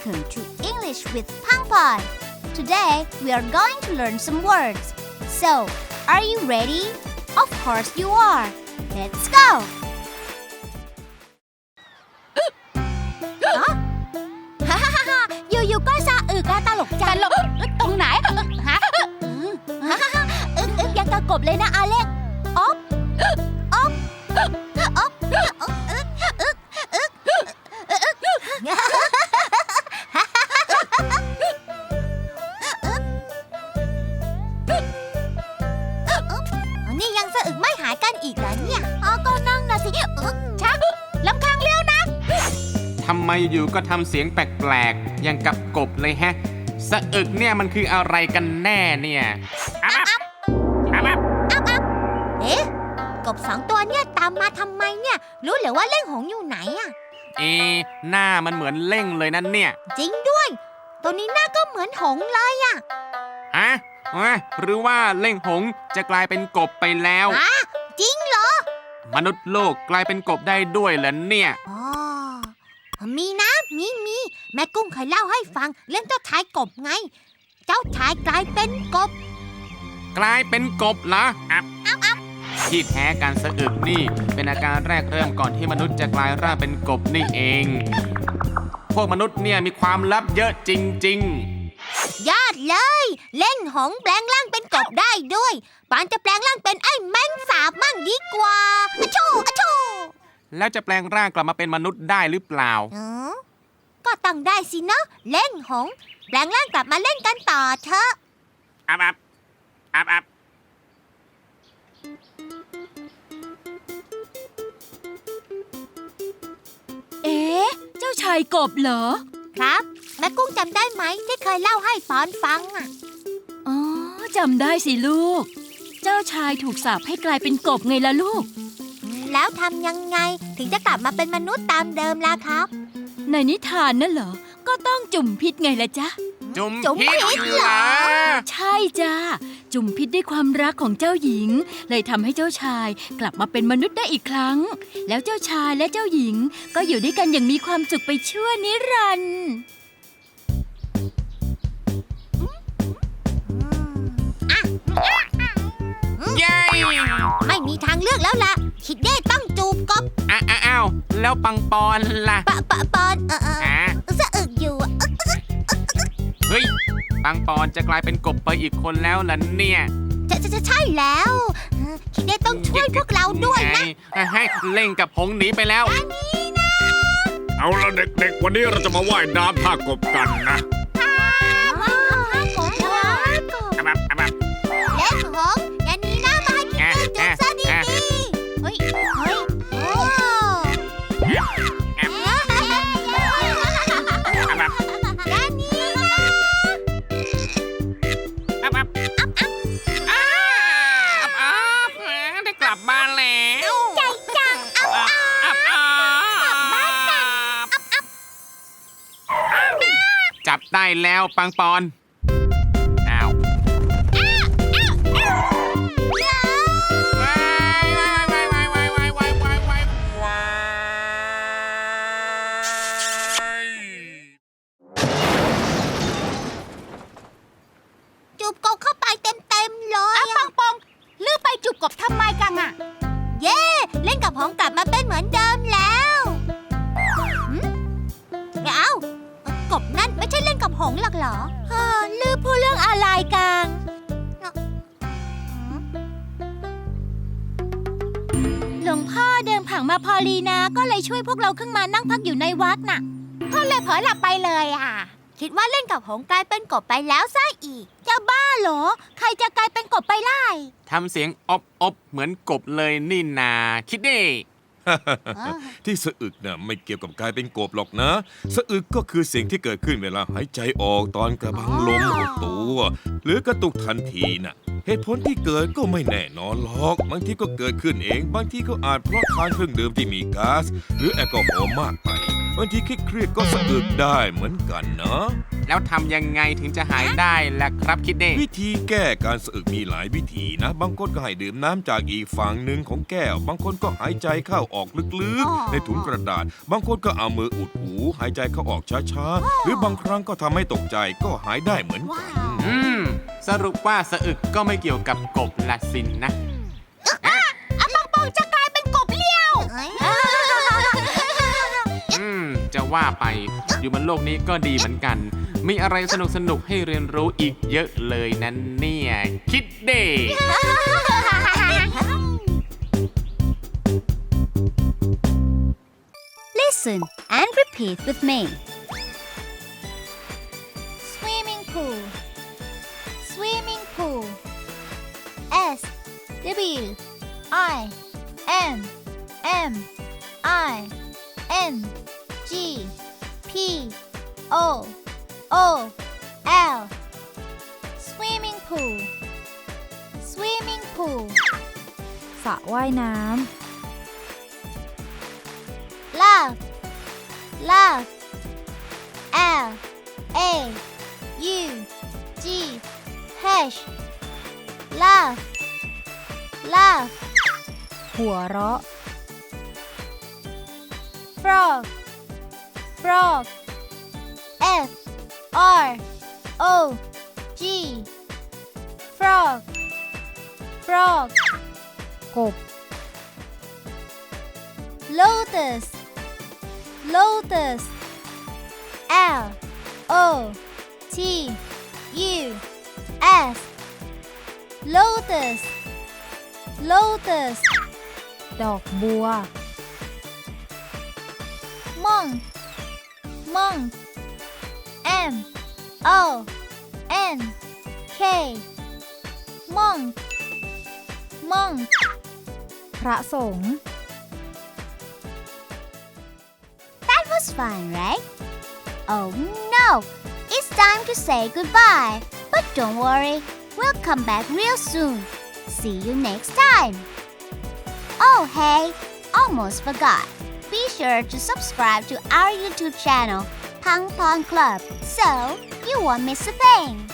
Welcome to English with Pangpon. Today we are going to learn some words. So, are you ready? Of course you are. Let's go. ฮ่าฮ่าฮ่าอยู่ๆก็ซาอึกอะตลกจัง ตลกตรงไหนฮะ ฮ่าฮ่าฮ่าอึกอึกอย่างกระกบเลยนะอาเล็ก ายกันอีกเหรอเนี่ยอ๋อก็นั่งนะสิอึกชักลำคางเลี้ยวนะ ทำไมอยู่ก็ทำเสียงแปลกๆอย่างกับกบเลยแฮะ สะอึกเนี่ยมันคืออะไรกันแน่เนี่ยอับอับอับอับเอ๊ะ กบสองตัวเนี่ยตามมาทำไมเนี่ย รู้เหรือว่าเล่งหงอยู่ไหนอะเอะหน้ามันเหมือนเล่งเลยนั่นเนี่ย จริงด้วย ตัวนี้หน้าก็เหมือนหงส์เลยอะเอ้ยหรือว่าเล่งหงจะกลายเป็นกบไปแล้วอะ จริงเหรอ มนุษย์โลกกลายเป็นกบได้ด้วยเหรอเนี่ย อ๋อ มีนะ มีมีแม่กุ้งเคยเล่าให้ฟัง เรื่องเจ้าชายกบไง เจ้าชายกลายเป็นกบ กลายเป็นกบเหรออับที่แท้การสะอึกนี่ เป็นอาการแรกเริ่มก่อนที่มนุษย์จะกลายร่างเป็นกบนี่เอง พวกมนุษย์เนี่ยมีความลับเยอะจริง ๆ ยอดเลย เล่นหงส์แปลงร่างเป็นกบได้ด้วย ปานจะแปลงร่างเป็นไอ้แมงสาบมั่งดีกว่าอะโชอะโชแล้วจะแปลงร่างกลับมาเป็นมนุษย์ได้หรือเปล่า เออก็ต้องได้สินะเล่นหงส์แปลงร่างกลับมาเล่นกันต่อเถอะ อับอับอับอับเอ๊ะ เจ้าชายกบเหรอ ครับ แม่กุ้งจำได้ไหมที่เคยเล่าให้ปอนฟังอะ อ๋อจำได้สิลูก เจ้าชายถูกสาปให้กลายเป็นกบไงล่ะลูก แล้วทำยังไงถึงจะกลับมาเป็นมนุษย์ตามเดิมล่ะครับ ในนิทานนั่นเหรอ ก็ต้องจุ่มพิษไงล่ะจ๊ะ จุ่มจุ่มพิษพิษเหรอ ใช่จ้าจุ่มพิษด้วยความรักของเจ้าหญิง เลยทำให้เจ้าชายกลับมาเป็นมนุษย์ได้อีกครั้ง แล้วเจ้าชายและเจ้าหญิงก็อยู่ด้วยกันอย่างมีความสุขไปชั่วนิรันดร์ ไม่มีทางเลือกแล้วล่ะ คิดเด้ต้องจูบกบอ้าวอ้าวแล้วปังปอนล่ะปะปะปอนเออเอออะสะอึกอยู่อะอึกเฮ้ย ปังปอนจะกลายเป็นกบไปอีกคนแล้วล่ะเนี่ยจะจะจะใช่แล้วเออคิดเด้ต้องช่วยพวกเราด้วยนะไงให้เล่งกับหงหนีไปแล้ว เอาละเด็กๆ วันนี้เราจะมาว่ายน้ำท่ากบกันนะ ได้แล้วปังปอน อ้าวว้ายว้ายว้ายว้ายว้ายว้ายว้ายว้ายว้ายว้ายจูบกบเข้าไปเต็มๆเลยอ้าวอะปังปองลือไปจุกกบทำไมกันอะเย้ เล่นกับหงส์กลับมาเป็นเหมือนเดิม หงหรอกเหรอเออลือพูดเรื่องอะไรกังหลวงพ่อเดินผ่านมาพอลีนาก็เลยช่วยพวกเราขึ้นมานั่งพักอยู่ในวัดน่ะก็เลยเผลอหลับไปเลยอะ คิดว่าเล่นกับหงกลายเป็นกบไปแล้วซะอีก จะบ้าเหรอ ใครจะกลายเป็นกบไปไล่ทำเสียงอบอบเหมือนกบเลยนี่นา คิดดิ ที่สะอึกน่ะไม่เกี่ยวกับกายเป็นกบหรอกนะ สะอึกก็คือเสียงที่เกิดขึ้นเวลาหายใจออกตอนกระบังลมหดตัว หรือกระตุกทันทีน่ะ เหตุผลที่เกิดก็ไม่แน่นอนหรอก บางทีก็เกิดขึ้นเอง บางทีก็อาจเพราะทานเครื่องดื่มที่มีก๊าซหรือแอลกอฮอล์มากไป บางทีเครียดๆก็สะอึกได้เหมือนกันนะ แล้วทำยังไงถึงจะหายได้ล่ะครับคิดเด้วิธีแก้การสะอึกมีหลายวิธีนะ บางคนก็ให้ดื่มน้ำจากอีกฝั่งหนึ่งของแก้ว บางคนก็หายใจเข้าออกลึกอ๋อๆในถุงกระดาษ บางคนก็เอามืออุดหู หายใจเข้าออกช้าๆ หรือบางครั้งก็ทำให้ตกใจก็หายได้เหมือนกัน อืม สรุปว่าสะอึกก็ไม่เกี่ยวกับกบละสินนะอะ ว่าไป อยู่บนโลกนี้ก็ดีเหมือนกัน มีอะไรสนุกสนุกๆให้เรียนรู้อีกเยอะเลยนั้นเนี่ย คิดเด้ Listen and repeat with me. Swimming pool. Swimming pool. S W I M M I N G P O O L. Swimming pool. Swimming pool. สระว่ายน้ Love. Love. L A U G H. Love. Love. ำหัวเราะ Frog. Frog. F R O G. Frog. Frog. กบ Lotus. Lotus. L O T U S. Lotus. Lotus. ดอกบัว Monk. Monk. M O N K. Monk. Monk. พระสงฆ์ That was fun, right? Oh no! It's time to say goodbye. But don't worry, we'll come back real soon. See you next time. Oh, hey, almost forgot. Be sure to subscribe to our YouTube channel, Pang Pong Club, so you won't miss a thing.